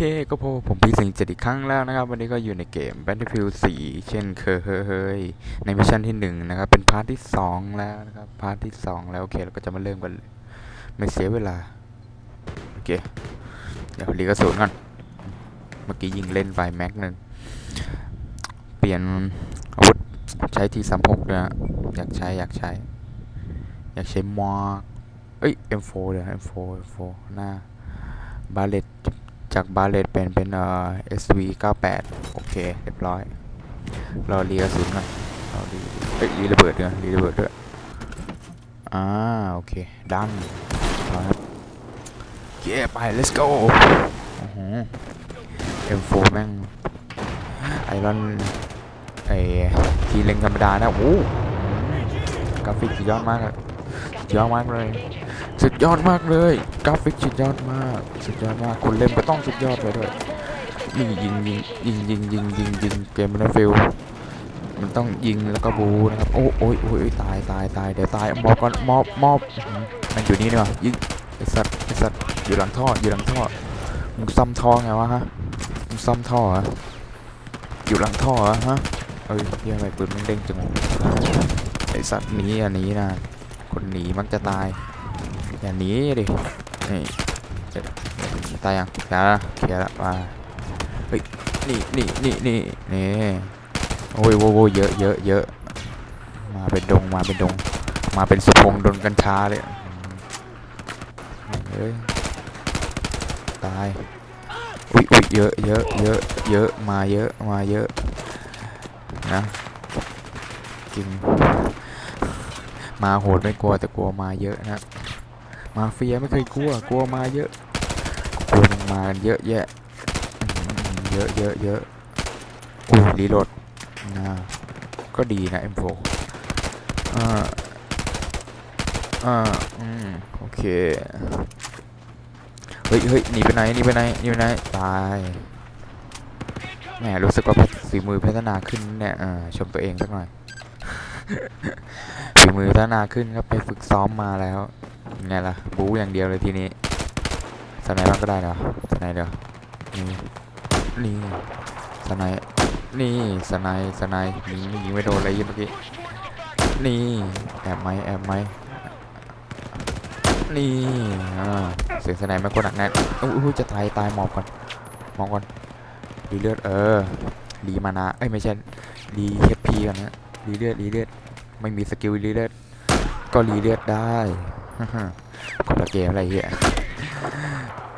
เคก็พบผมพีสิงเจ็ดอีกครั้งแล้วนะครับ วันนี้ก็อยู่ในเกม Battlefield 4 เช่นเคยเฮ้ยในมิชชั่นที่1นะครับ เป็นพาร์ทที่2แล้วนะครับ พาร์ทที่2แล้ว โอเคเราก็จะมาเริ่มกันเลยไม่เสียเวลา โอเค เดี๋ยวรีกระสุนก่อน เมื่อกี้ยิงเล่นไปแม็กหนึ่ง เปลี่ยนอาวุธใช้ทีสามหกเลยนะอยากใช้อยากใช้ อยากใช้มอเอ้ย M4 เดี๋ยว M4 M4 หน้าบาเลต จากบาเลตเป็นเป็นเอ่อ SV 98โอเคเรียบร้อย เรอรีกระสุนก่อนรอรีเอ้ยรีระเบิดด้วยรีระเบิดด้วยอ่าโอเคดันเอาครับเย้ไป let's go โอ้โห M4 แม่งไอรอนไอทีเล็งธรรมดานะโอ้กราฟิกยอดมากยอดมากเลย สุดยอดมากเลย กราฟิกสุดยอดมาก สุดยอดมากคนเล่นก็ต้องสุดยอดไปด้วยนี่ยิงยิงยิงยิงยิงยิงยิงเกมมันฟิลมันต้องยิงแล้วก็บูนะครับโอ้โอ้ยโอ้ยตายตายตายเดี๋ยวตายมอบก่อนมอบมอบมันอยู่นี่เนาะยิงไอสัตว์ไอสัตว์อยู่หลังท่ออยู่หลังท่อมึงซ่อมท่อไงวะฮะมึงซ่อมท่อเหรอยู่หลังท่อเหรอฮะเอ้ยเฮียอะไรปืนมันเด้งจังไอสัตว์หนีอะหนีนะคนหนีมักจะตาย อย่าหนีดินี่ตายยังเคลียละเคลียละมาเฮ้ยนี่นี่นี่นี่นี่โอ้ยโว้ยโเยอะเยอะเยอะมาเป็นดงมาเป็นดง มาเป็นสุพงโดนกัญชาเลยเฮ้ยตายอุ้ยอุ้ยเยอะเยอะเยอะเยอะมาเยอะมาเยอะนะจริงมาโหดไม่กลัวแต่กลัวมาเยอะนะ มาเฟียไม่เคยกลัวกลัวมาเยอะกลัวมันมาเยอะแยะเยอะเยอะเยอะอุ้รีโหลดนะก็ดีนะ M4 อ่าอ่าอืมโอเคเฮ้ยเฮ้ยหนีไปไหนหนีไปไหนหนีไปไหนตายแหมรู้สึกว่าฝีมือพัฒนาขึ้นเนี่ยอ่าชมตัวเองสักหน่อยฝีมือพัฒนาขึ้นครับไปฝึกซ้อมมาแล้ว ไงล่ะ บู๊อย่างเดียวเลยทีนี้สไนบ้างก็ได้เหรอสไนเดี๋ยวนี่นี่สไนนี่สไนสไนยิงยิงไม่โดนเลยยิงเมื่อกี้นี่แอบไหมแอบไหมนี่เสียงสไนไม่กดหนักแน่อู้หูจะตายตายหมอบก่อนหมอบก่อนดีเลือดเออดีมานาเอ้ยไม่ใช่ดีเฮพีก่อนนะดีเลือดดีเลือดไม่มีสกิลดีเลือดก็รีเลือดได้ คนละเกมอะไรเหี้ย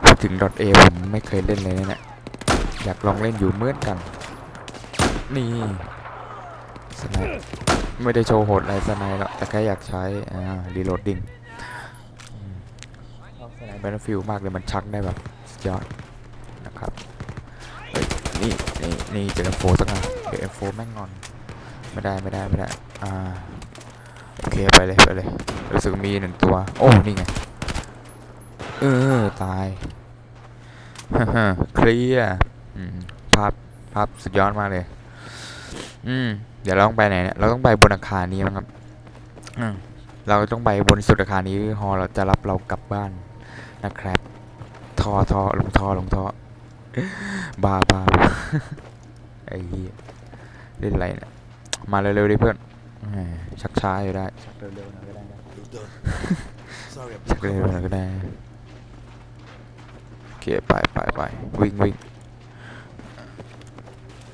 พูดถึง .a ผมไม่เคยเล่นเลยนะเนี่ยอยากลองเล่นอยู่เหมือนกัน นี่สไนไม่ได้โชว์โหดอะไรสไนหรอกแต่แค่อยากใช้อ่ารีโหลดดิ้งสไนป์ Battlefield มากเลยมันชักได้แบบสุดยอดนะครับเฮ้ยนี่นี่นี่เจอ M4 สักหน่อยเดี๋ยว M4 แม่งงอน ไม่ได้ไม่ได้ไม่ได้อ่า โอเคไปเลยไปเลยรู้สึกมีหนึ่งตัว โอ้นี่ไงเออตายเคลียร์ภาพภาพสุดยอดมากเลย อืม เดี๋ยวเราต้องไปไหนเนี่ยเราต้องไปบนอาคารนี้นะครับอืมเราต้องไปบนสุดอาคารนี้ฮอเราจะรับเรากลับบ้านนะครับ ทอทอลงทอลงทอบาบาไอ้เหี้ยเล่นอะไรเนี่ยมาเร็วๆดิเพื่อน แหมชักช้าอยู่ได้ ชักเร็วๆหน่อยก็ได้นะ Sorry, I ชักเร็วหน่อยก็ได้โอเคไปไปไปวิ่งวิ่ง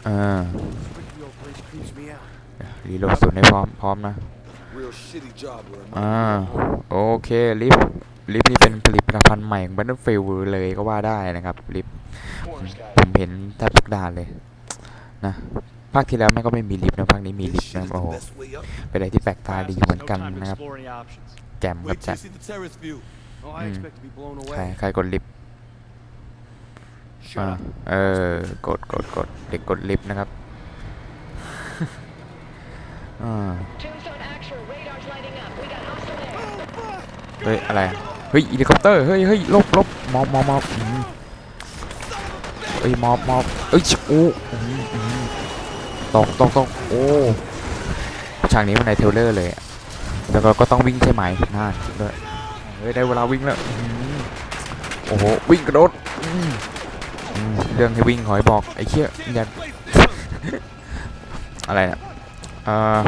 อ่า Your place creeps me out. รีโหลดสุดให้พร้อมพร้อมนะ Real shitty job where I'm อ่าโอเคลิฟต์ลิฟต์นี่เป็นผลิตภัณฑ์ใหม่ของ Battlefield เลยก็ว่าได้นะครับลิฟต์ผมเห็นแทบทุกด่านเลยนะ ภาคที่แล้วแม่งก็ไม่มีลิฟต์นะภาคนี้มีลิ This ฟต์ shit นะ is โอ้โห the best way up. เป็นอะไรที่แปลกตาดีเหมือนกันนะครับแจ่มกับ Wait till แจ่ you ม see the terrace view. Oh, I Hmm. expect to be blown ใคร away. ใครกดลิฟต์ Shut อ่า up. เออกดกดกดเด็กกดลิฟต์นะครับอ่า Tombstone actual, radar's lighting up. We got hostile air. เฮ้ยอะไรอะเฮ้ยเฮลิคอปเตอร์เฮ้ยเฮ้ยลบลบมอบมอบมอบอืมเฮ้ยมอบมอบเอ้ยโอ้อืมอืม ตกตกตกโอ้ฉากนี้มันในเทลเลอร์เลยแล้วก็ก็ต้องวิ่งใช่ไหมน่าด้วยเฮ้ยได้เวลาวิ่งแล้วโอ้โหวิ่งกระโดดเรื่องให้วิ่งขอให้บอกไอ้เชี่ยอย่าอะไรนี่ยเอ่อ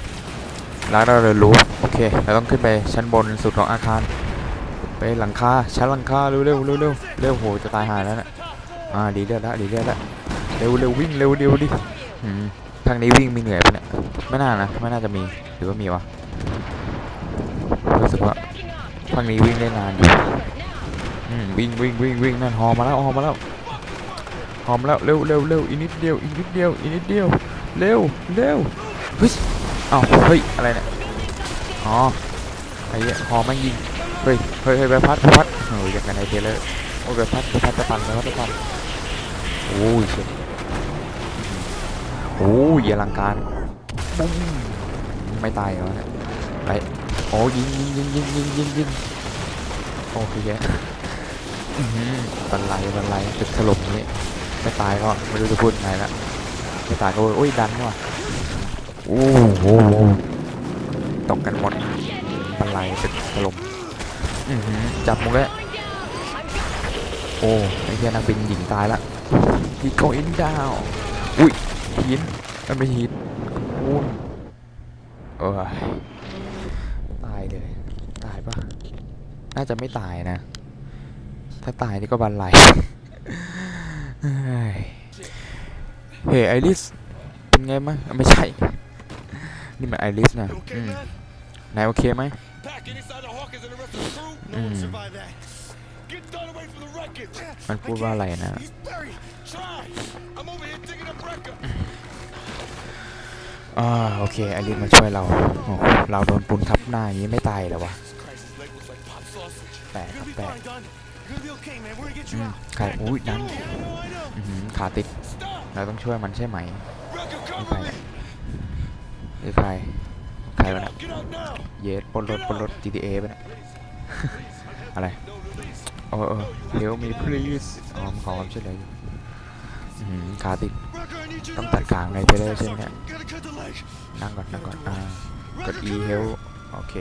ร้านเราเลยรู้โอเคเราต้องขึ้นไปชั้นบนสุดของอาคารไปหลังคาชั้นหลังคาเร็วเร็วเร็วเร็วเร็วโหจะตายหายแล้วนี่ยอ่าดีเลือดละดีเลือดละเร็วเร็ววิ่งเร็วเร็วดิอืม ทางนี้วิ่งมีเหนื่อยปะเนี่ย ไม่น่านะ ไม่น่าจะมี หรือว่ามีวะ รู้สึกว่า Backing up. ทางนี้วิ่งได้นานอยู่วิ่งวิ่งวิ่งวิ่งนั่นหอมาแล้วหอมาแล้วหอมแล้วเร็วเร็วเร็วอีกนิดเดียวอีกนิดเดียวอีกนิดเดียวเร็วเร็วเฮ้ยเอ้าเฮ้ยอะไรเนี่ยอ๋อไอ้เหี้ยหอแม่งยิงเฮ้ยเฮ้ยเฮ้ยใบพัดใบพัดเฮ้ยอย่างกันไอเทเลอร์โอ้ยใบพัดใบพัดจะปั่นใบพัดจะปั่นโอ้ยเชี่ย โอ้ยอลังการปุ้งไม่ตายเหรอเนี่ยไรโอ้ยิงยิงยิงยิงยิงยิงยิงโอ้คือแย่บันไลบันไลตึกถล่มนี้ไม่ตายก็ไม่รู้จะพูดไงละไม่ตายก็โอ้ยดันว่ะโอ้โหตกกันหมดบันไลตึกถล่มจับมึงเลยโอ้ไอ้เหี้ยนักบินหญิงตายละฮีโกอินดาวอุ้ย หินมันไม่หินโอ้ยเอ้ยตายเลย ตายปะน่าจะไม่ตายนะ ถ้าตายนี่ก็บันไลเฮ้ยเฮ้ยไอริส เป็นไงมั้งไม่ใช่ นี่มันไอริสนะ You อื okay, ม man? นายโอเคไหม Packing inside the Hawkins and the rest of the crew? No one Mm. survived that. Get done away from the wreckage. มันพูดว่าอะไรนะ อ่าโอเคอลินมาช่วยเราเราโดนปูนทับหน้าอย่างนี้ไม่ตายหรอวะแปลกครับแปลกอือุ้ยนั่นขาติด เราต้องช่วยมันใช่ไหมไม่ใครไม่ใครใครวะนะเยสปนรถปนรถ GTA ไปนะอะไรโอ้เออเฮลมีพลีสอ๋อขอความช่วยเหลืออยู่ขาติด Record, I need your ต้อง knife. ตัดขาไงเทเลอร์ใช่ไหมเนี่ย Gotta cut the leg. นั่งก่อนนั่งก่อนอ่ากด E help โอเค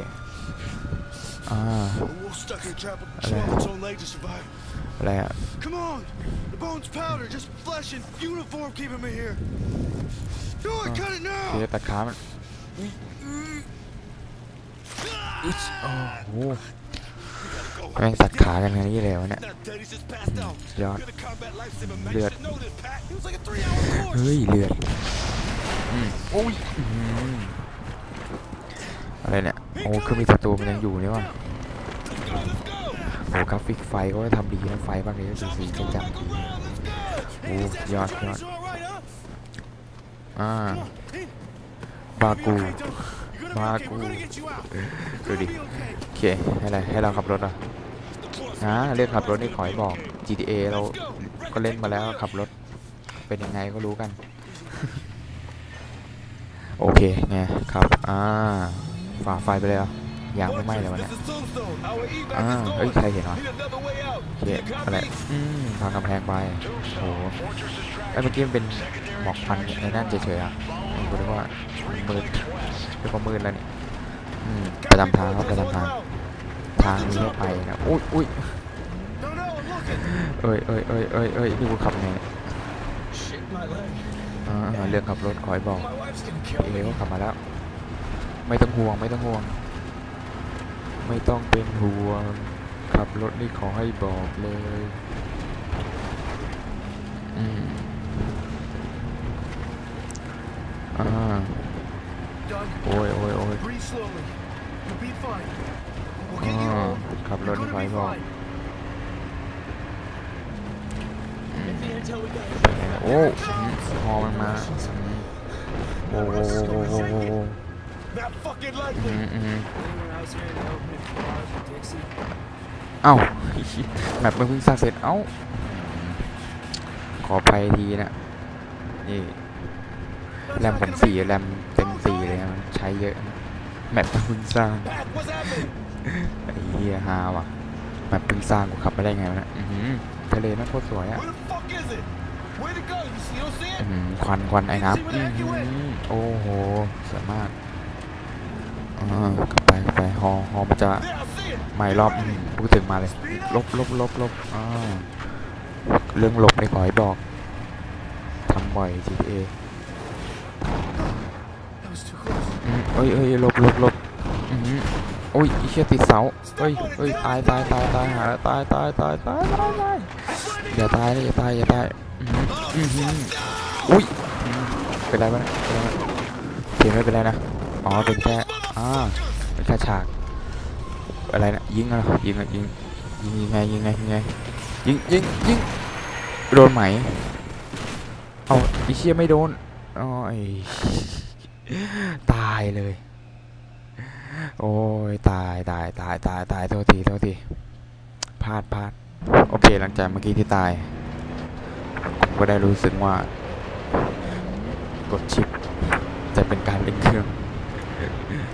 อ่า The wolf stuck in a trap with Hello. chopped its own leg to survive. อะไรอะ Come on! The bone's powder, just flesh and uniform keeping me here. Do it, cut it โอเค now! ตัดขามันอิชโอ้โห แม่งสัตว์ขากันขนาดนี้เลยวะเนี่ยยอดเลือดเฮ้ยเลือดโอ้ยอะไรเนี่ยโอ้คือมีศัตรูมันยังอยู่เนี่ยวะโอ้กราฟิกไฟก็ทำดีนะไฟบ้างเลยสีสีจังจังโอ้ยอดยอดอ่าบากูบากูดูดิโอเคให้อะไรให้เราขับรถอะ อ่าเรื่องขับรถนี่ขอให้บอก GTA เราก็เล่นมาแล้วขับรถเป็นยังไงก็รู้กัน โอเคไงครับอ่าฝ่าไฟไปเลยเหรอะยางไม่ไหม้เลยวันนี้อ่าเฮ้ยใครเห็นวะเค You อะไรอืมทางกำแพงไปโอ้โหไอ้เมื่อกี้มันเป็นหมอกควันในนั่นเฉยๆอะผมรู้ว่ามืดเป็นความมืดแล้วนี่อืมประจำทางครับประจำทาง ทางนี้ไม่ไปนะอุ้ยอุ้ยเอ้ยเอ้ยเอ้ยเอ้ยเอ้ยนี่กูขับไงเนี่ย Shit, my leg. อ่าเรื่องขับรถขอให้บอกเอ kill me. ก็ขับมาแล้ว ไม่ต้องห่วงไม่ต้องห่วง ไม่ต้องเป็นห่วง ขับรถนี่ขอให้บอกเลยอืมอ่าโอ้ยโอ้ยโอ้ย breathe slowly. You'll be fine. We'll อ่ get you า home. ขับรถ You're นี่ให้ be บอก fine. อืมโอ้ฮอมันมาโอ้โหโอ้โหโอ้โหโอ้โหอืมเอ้าแมปมันเพิ่งสร้างเสร็จเอ้าขอไปทีนะนี่แรมผมสี่แรมเต็มสี่เลยนะใช้เยอะแมปเพิ่งสร้าง ไอ้เหี้ยฮาว่ะแมปเพิ่งสร้างกูขับไม่ได้ไงวะเนะอื้อหือทะเลน่าโคตรสวยอะ Where the fuck is it? Where'd it go? You see, you don't see อื้อ it? หือควันควันไอ้น้ำอื้อหือโอ้โหสวยมากอ่ากลับไปกลับไปฮอฮอมันจะ There, I see it. ไม่รอบอืมพูดถึงมาเลย ลบลบลบลบอ่าเรื่องหลบไม่ขอให้บอกบ่อย GTA That was too close. อืมเอ้ยเอ้ยหลบหลบหลบอืม โอ้ยอีเชี่ยติดเสาเอ้ยเอ้ยตายตายตายตายหาตายตายตายตายตายตายอย่าตายนะอย่าตายอย่าตายอืมอุ้ยเป็นไรบ้างเป็นไรเสียไม่เป็นไรนะอ๋อเป็นแค่อ่าเป็นแค่ฉากอะไรนะยิงเหรยิงอะยิงยิงยังไงยิงไงยิงไงยิงยิงยิงโดนไหมเอาอีเชี่ยไม่โดนอ๋อไอตายเลย โอ้ยตายตายตายตายตายโทษทีโทษทีพลาดพลาดโอเค หลังจากเมื่อกี้ที่ตายผมก็ได้รู้สึกว่ากดชิปจะเป็นการเล่นเครื่อง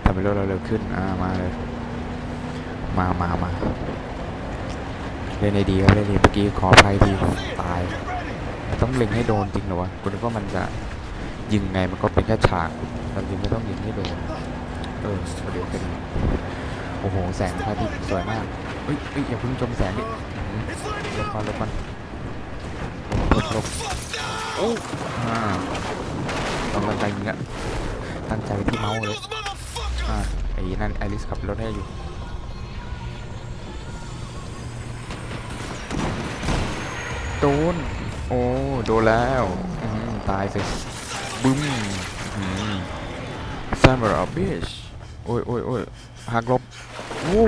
ทำให้รถเราเร็วขึ้นอ่ามาเลยมามามาเล่นได้ดีครับเล่นดีเมื่อกี้ขออภัยทีตาย ต้องเล็งให้โดนจริงเหรอวะคุณกว่ามันจะยิงไงมันก็เป็นแค่ฉากเราจริงไม่ต้องยิงให้โดน เออเดี๋ยวเป็นโอ้โห แสงพระอาทิตย์สวยมากเอ้ยเอ้ยอย่าเพิ่งชมแสงดิหลบก่อนหลบก่อนหลบหลบโอ้อ่าต้องตั้งใจยิงอะตั้งใจที่เมาส์เลย อ่า ไอ้นั่นไอริสขับรถให้อยู่โดนโอ้ โดนแล้วอืมตายสิบึ้มอืมซันบอร์บิช โอ้ยโอ้ยโอ้ยหักลบวู้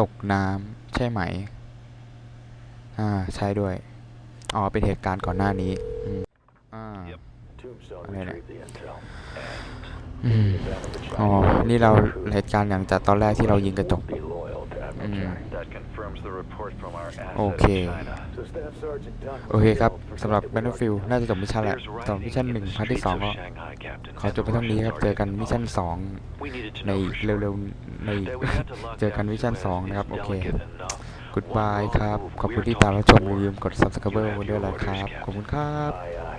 ตกน้ำใช่ไหม อ่า ใช่ด้วย อ๋อ เป็นเหตุการณ์ก่อนหน้านี้อืมอ่าอะไรนะอืมอ๋อ นี่เราเหตุการณ์อย่างจากตอนแรกที่เรายิงกระจก โอเค โอเคครับสำหรับ Battlefield น่าจะจบมิชชั่นแล้วสำหรับมิชชั่นหนึ่งพาร์ทที่สองก็ขอจบไปเท่านี้ครับ เจอกันมิชชั่นสองในเร็วๆ ในเจอกันมิชชั่นสองนะครับ โอเค Goodbye ครับ ขอบคุณที่ตามรับชมอย่าลืมกด subscribe ด้วยนะครับ ขอบคุณครับ Aye, aye.